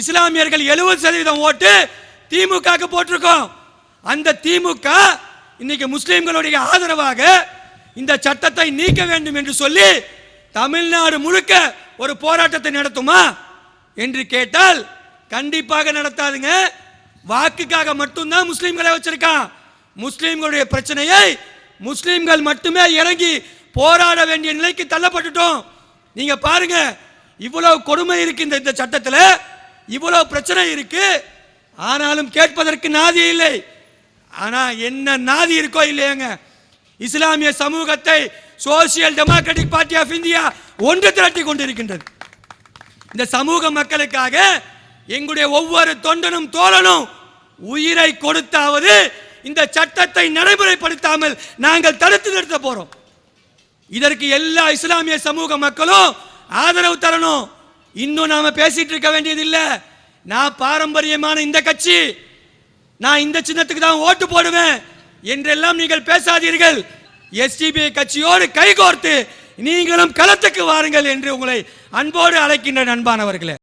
இஸ்லாமியர்கள் எழுபது சதவீதம் ஓட்டு திமுக போட்டிருக்கோம். அந்த திமுக இன்னைக்கு முஸ்லிம்களுடைய ஆதரவாக இந்த சட்டத்தை நீக்க வேண்டும் என்று சொல்லி தமிழ்நாடு முழுக்க ஒரு போராட்டத்தை நடத்துமா என்று கேட்டால் கண்டிப்பாக நடத்தாதுங்க. வாக்குக்காக மட்டும்தான் முஸ்லீம்களை வச்சிருக்கான். முஸ்லீம்களுடைய பிரச்சனையை முஸ்லீம்கள் மட்டுமே இறங்கி போராட வேண்டிய நிலைக்கு தள்ளப்பட்டுட்டோம். நீங்க பாருங்க இவ்வளவு கொடுமை இருக்கு இந்த இந்த சட்டத்தில். இவ்வளவு பிரச்சனை இருக்கு. ஆனாலும் கேட்பதற்கு நாதி இல்லை. ஆனா என்ன நாதி இருக்கோ இல்லையாங்க? இஸ்லாமிய சமூகத்தை social democratic party of India ஒன்று திரட்டி கொண்டிருக்கின்றது. இந்த சமூக மக்களுக்காக எங்களுடைய ஒவ்வொரு தொண்டனும் தோழனும் உயிரை கொடுத்தாவது இந்த சட்டத்தை நடைமுறைப்படுத்தாமல் நாங்கள் தடுத்து நிறுத்த போறோம். இதற்கு எல்லா இஸ்லாமிய சமூக மக்களும் ஆதரவு தரணும். இன்னும் நாம பேசிட்டு இருக்க வேண்டியதில்லை நான் பாரம்பரியமான இந்த கட்சி. நான் இந்த சின்னத்துக்கு தான் ஓட்டு போடுவேன். என்றெல்லாம் நீங்கள் பேசாதீர்கள். எஸ்டிபி கட்சியோடு கைகோர்த்து நீங்களும் களத்துக்கு வாருங்கள் என்று உங்களை அன்போடு அழைக்கின்ற நண்பானவர்களே.